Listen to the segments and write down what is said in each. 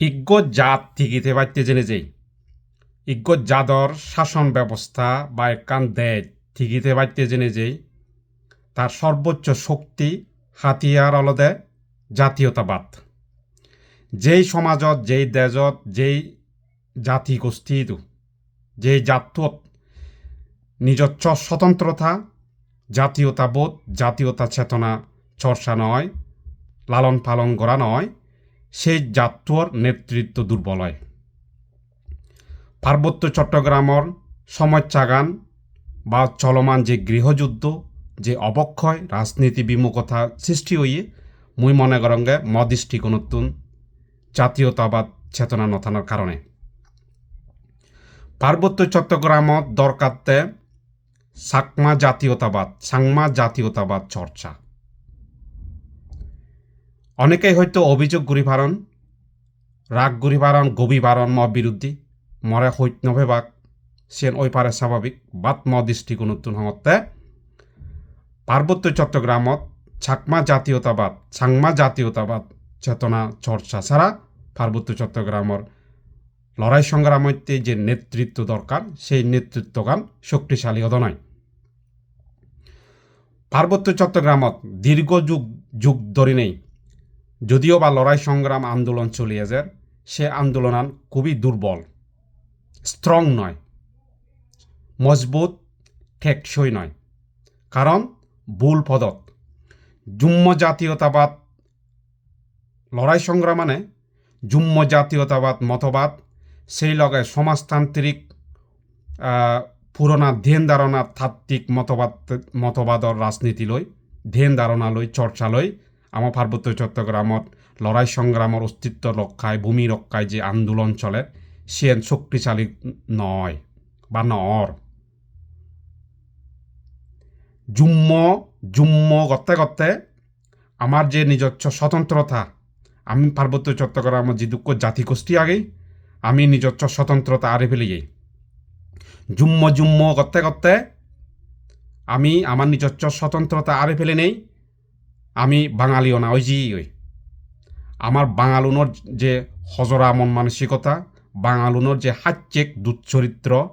ইজ্ঞ জাত ঠিকিতে বাড়তে জেনে যেই ইজ্ঞ জাদর শাসন ব্যবস্থা বা একান দেয় ঠিকিতে বাড়তে জেনে যেই তার সর্বোচ্চ শক্তি হাতিয়ার অলদে জাতীয়তাবাদ। যেই সমাজত, যেই দেশত, যেই জাতি গোষ্ঠীত, যেই জাতত নিজস্ব স্বতন্ত্রতা, জাতীয়তাবোধ, জাতীয়তা চেতনা চর্চা নয় লালন পালন করা নয় সেই জাতীয়র নেতৃত্ব দুর্বল হয় পার্বত্য চট্টগ্রামর সমচ্যাগান বা চলমান যে গৃহযুদ্ধ, যে অবক্ষয়, রাজনীতি বিমুখতা সৃষ্টি হইয়ে মুই মনে করঙ্গে মদৃষ্টি নতুন জাতীয়তাবাদ চেতনা নথানোর কারণে। পার্বত্য চট্টগ্রামত দরকারতে সাকমা জাতীয়তাবাদ, সাংমা জাতীয়তাবাদ চর্চা। অনেকেই হয়তো অভিযোগ ঘুরি পারন রাগ ঘুরি পারন গভী পারন ম বিরুদ্ধে মরে হইত নভে বাক সেন ওই পারে স্বাভাবিক বাত ম দৃষ্টিকোণ হতে পার্বত্য চট্টগ্রামত ছাকমা জাতীয়তাবাদ সাংমা জাতীয়তাবাদ চেতনা চর্চা ছাড়া পার্বত্য চট্টগ্রামর লড়াই সংগ্রামতে যে নেতৃত্ব দরকার সেই নেতৃত্বগান শক্তিশালী হত নয় পার্বত্য চট্টগ্রামত দীর্ঘ যুগ যুগ ধরে নেই যদিও বা লড়াই সংগ্রাম আন্দোলন চলিয়ে যায় সে আন্দোলন খুবই দুর্বল স্ট্রং নয়, মজবুত টেকসই নয়। কারণ ভুল পদত। জুম্ম জাতীয়তাবাদ লড়াই সংগ্রাম মানে জুম্ম জাতীয়তাবাদ মতবাদ, সেই লগে সমাজতান্ত্রিক পুরোনা ধ্যান ধারণা তাত্ত্বিক মতবাদ মতবাদৰ ৰাজনীতি লৈ ধ্যান ধাৰণা লৈ চৰ্চা লৈ আমাৰ পাৰ্বত্য চট্টগ্ৰামত লৰাই সংগ্ৰামৰ অস্তিত্ব ৰক্ষাই, ভূমি ৰক্ষাই যে আন্দোলন চলে, সে শক্তিশালী নয় বা নর জুম্ম জুম্ম করতে করতে আমার যে নিজস্ব স্বতন্ত্রতা আমি পার্বত্য চট্টগ্রামের যে দুঃখ জাতিগোষ্ঠী আগেই, আমি নিজস্ব স্বতন্ত্রতা আরে ফেলে যাই জুম্ম জুম্ম করতে করতে আমি আমার নিজস্ব স্বতন্ত্রতা আরে ফেলে নেই আমি বাঙালিও না, ওই জি ওই। আমার বাঙালুনোর যে হজরা মন মানসিকতা, বাঙালুনোর যে হাচ্চেক দুচ্চরিত্র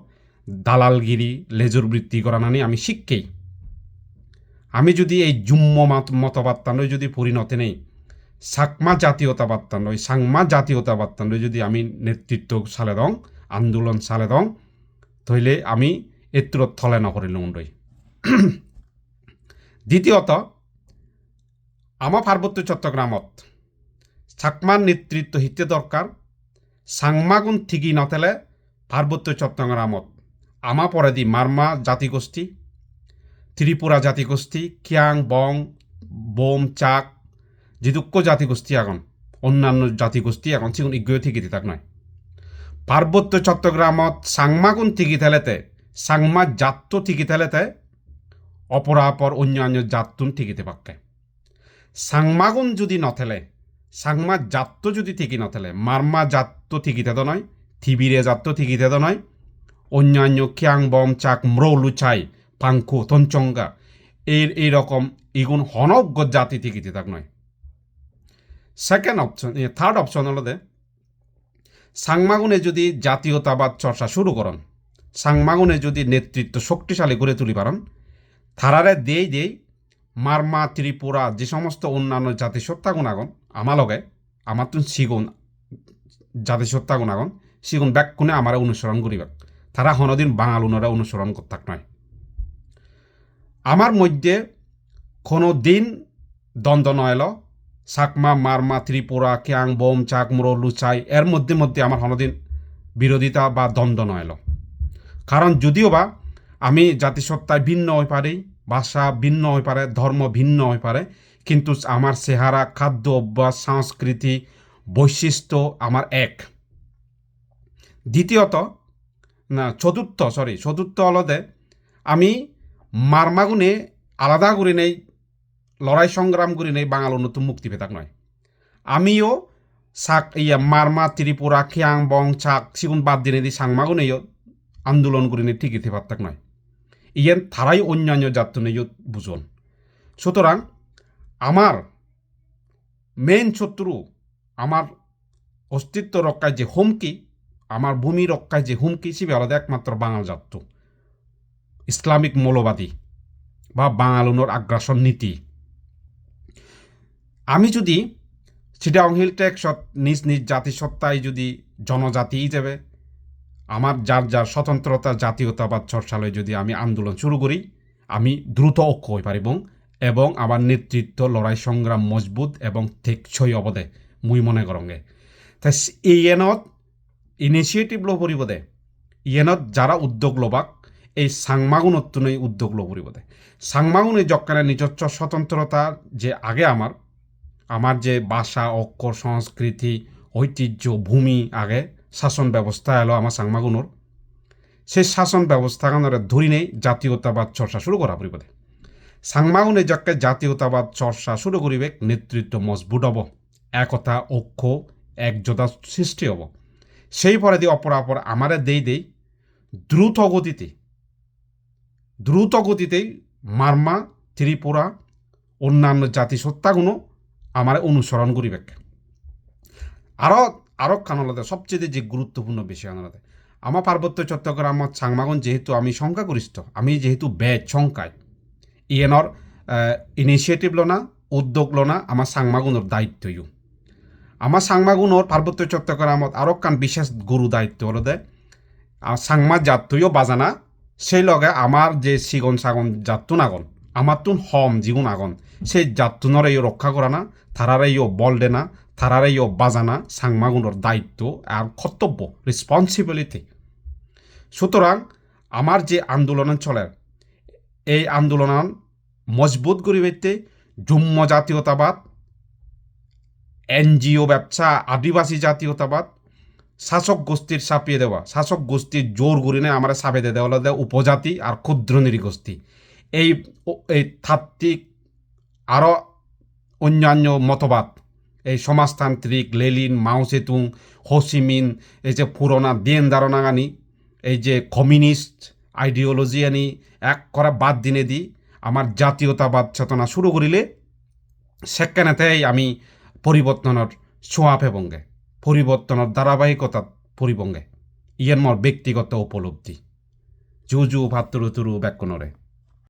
দালালগিরি লেজুর বৃত্তি করা নানি আমি শিখকেই আমি যদি এই জুম্ম মত- মতবাদটানই যদি পরিণতি নেই, সাকমা জাতীয়তাবাদটানই সাংমা জাতীয়তাবাদটানই যদি আমি নেতৃত্ব চালে দং, আন্দোলন চালে দং, তইলে আমি এত্র থলে নকরিল দ্বিতীয়ত আমার পার্বত্য চট্টগ্রামত। সাকমার নেতৃত্ব হিতে দরকার। সাংমাগুন ঠিকই নথেলে পার্বত্য চট্টগ্রামত। আমা পরে দি মারমা জাতিগোষ্ঠী, ত্রিপুরা জাতিগোষ্ঠী, কিয়াং, বং, বোম, চাক যিদুক্য জাতিগোষ্ঠী এখন অন্যান্য জাতিগোষ্ঠী এখন সিগুন ইজ্ঞ ঠিকই তাক নয়। পার্বত্য চট্টগ্রামত সাংমাগুন ঠিকই থেলেতে, সাংমা জাত্য ঠিকই থেলেতে, অপরাপর অন্যান্য জাতুন ঠিকিতে পাক্কে সাংমাগুন যদি নথেলে, সাংমা জাত্য যদি ঠিকই নথেলে, মারমা জাত্য ঠিকই তো নয়, থিবিরে জাত্য ঠিকই তো নয়, অন্যান্য খিয়াং বম চাক ম্রৌলু চাই পাংকু তঞ্চঙ্গা এই এইরকম ইগুন হনজ্ঞ জাতি ঠিকই তাক নয়। সেকেন্ড অপশন থার্ড অপশন হলদে সাংমাগুনে যদি জাতীয়তাবাদ চর্চা শুরু করন, সাংমাগুনে যদি নেতৃত্ব শক্তিশালী করে তুলি পারেন, থারারে দেই দেই মারমা, ত্রিপুরা, যে সমস্ত অন্যান্য জাতিসত্তা গুণাগণ আমার লগে আমার তুন সিগুন জাতিসত্তা গুণাগণ সিগুন ব্যাক কোনে আমার অনুসরণ করিবা তারা হনদিন বাঙালুনরা অনুসরণ করতাক নয়। আমার মধ্যে কোনো দিন দ্বন্দ্ব নয়ল সাকমা, মারমা, ত্রিপুরা, ক্যাং, বোম, চাক মুরো লুচাই, এর মধ্যে মধ্যে আমার হনদিন বিরোধিতা বা দ্বন্দ্ব নয়ল কারণ যদিও বা আমি জাতিসত্তায় ভিন্ন হয়ে পারি ভাষা ভিন্ন হয়ে পারে, ধর্ম ভিন্ন হয়ে পারে, কিন্তু আমার চেহারা, খাদ্য অভ্যাস, সংস্কৃতি, বৈশিষ্ট্য আমার এক। দ্বিতীয়ত, না, চতুর্থ সরি চতুর্থ হলদে আমি মারমাগুনে আলাদা করে নেই, লড়াই সংগ্রাম করে নেই, বাঙাল নতুন মুক্তি পেতাক নয়। আমিও সাক, ইয়া, মারমা, ত্রিপুরা খিয়াং বং চাক, সিগুন বাদ দিনে দি সাংমাগুনেও আন্দোলন করে নেই, ঠিকই পারতাক নয়। ইয়েন তারাই অন্যান্য জাতনে বুঝন। সুতরাং আমার মেন শত্রু, আমার অস্তিত্ব রক্ষায় যে হুমকি, আমার ভূমি রক্ষায় যে হুমকি সিবে আলাদা একমাত্র বাঙাল জাত ইসলামিক মৌলবাদী বা বাঙালুনোর আগ্রাসন নীতি। আমি যদি চিটাং হিল টেক্সত নিজ নিজ জাতিসত্তায় যদি জনজাতি হিসেবে আমার যার যার স্বতন্ত্রতা, জাতীয়তাবাদ চর্চালয়ে যদি আমি আন্দোলন শুরু করি, আমি দ্রুত ঐক্য হয়ে পারিব এবং আমার নেতৃত্ব লড়াই সংগ্রাম মজবুত এবং টেকসই অবদে মুই মনে করঙ্গে তাই এই এনত ইনিচিয়েটিভ লো পৰিব দে ইয়েনত যারা উদ্যোগ লবাক, এই সাংমাগুণত্বনই উদ্যোগ লো পৰিব দে সাংমাগুণে যকানে নিজস্ব স্বতন্ত্রতা যে আগে আমার আমার যে ভাষা, অক্ষর, সংস্কৃতি, ঐতিহ্য, ভূমি আগে শাসন ব্যবস্থা এলো আমার সাংমাগুণর সেই শাসন ব্যবস্থা ব্যবস্থাখানরে ধরি নেই, জাতীয়তাবাদ চর্চা শুরু করা পরিব দে সাংমাগুণে যাকে জাতীয়তাবাদ চর্চা শুরু করিবে, নেতৃত্ব মজবুত হব, একতা, ঐক্য একজোটা সৃষ্টি হব। সেই পরে দিয়ে অপরাপর আমারে দেই দেই দ্রুত গতিতে, দ্রুত গতিতেই মারমা, ত্রিপুরা, অন্যান্য জাতিসত্তাগুলো আমার অনুসরণ করিবে আরও আরও কানলাতে সবচেয়ে যে গুরুত্বপূর্ণ বিষয় আনলাতে আমার পার্বত্য চট্টগ্রামত সাংমাগন যেহেতু আমি সংখ্যাগরিষ্ঠ, আমি যেহেতু ব্যাচ সংখ্যায়। ইয়েনর ইনিচিয়েটিভ লনা, উদ্যোগ লনা আমার সাংমাগুণর দায়িত্বইও। আমার সাংমাগুণর পার্বত্য চট্টগ্রামত আরও কান বিশেষ গুরু দায়িত্ব হলো দে আর সাংমা জাতইও বাজানা সেই লগে আমার যে সিগন সাগন জাতু নাগন আমার তুন হম জিগুন আগন সেই জাতুনরে ইও রক্ষা করা না তারারে ইও বল দে না তারারে ইও বাজানা সাংমাগুণর দায়িত্ব আর কর্তব্য রেসপন্সিবিলিটি সুতরাং আমার যে আন্দোলন চলে, এই আন্দোলন মজবুত করিবেতে জুম্ম জাতীয়তাবাদ এনজিও ব্যবসা, আদিবাসী জাতীয়তাবাদ, শাসক গোষ্ঠীর চাপিয়ে দেওয়া, শাসক গোষ্ঠীর জোর গরিনে আমরা চাপে দেওয়া হলো উপজাতি আর ক্ষুদ্র নিরীগোষ্ঠী এই এই তাত্ত্বিক আরও অন্যান্য মতবাদ এই সমাজতান্ত্রিক, লেলিন, মাও সেতুং হোসিমিন এই যে পুরোনা দেন ধারণাগানি এই যে কমিউনিস্ট আইডিওলজি আনি, এক করা বাদ দিনে দি, আমার জাতীয়তাবাদ চেতনা শুরু করিলে সেখানেতেই আমি পরিবর্তনের ছোঁয়া পেবঙ্গে পরিবর্তনের ধারাবাহিকতা পরিবঙ্গে ইয়ের মোর ব্যক্তিগত উপলব্ধি। জু জু ভাত্তুরু তুরু ব্যাকুণরে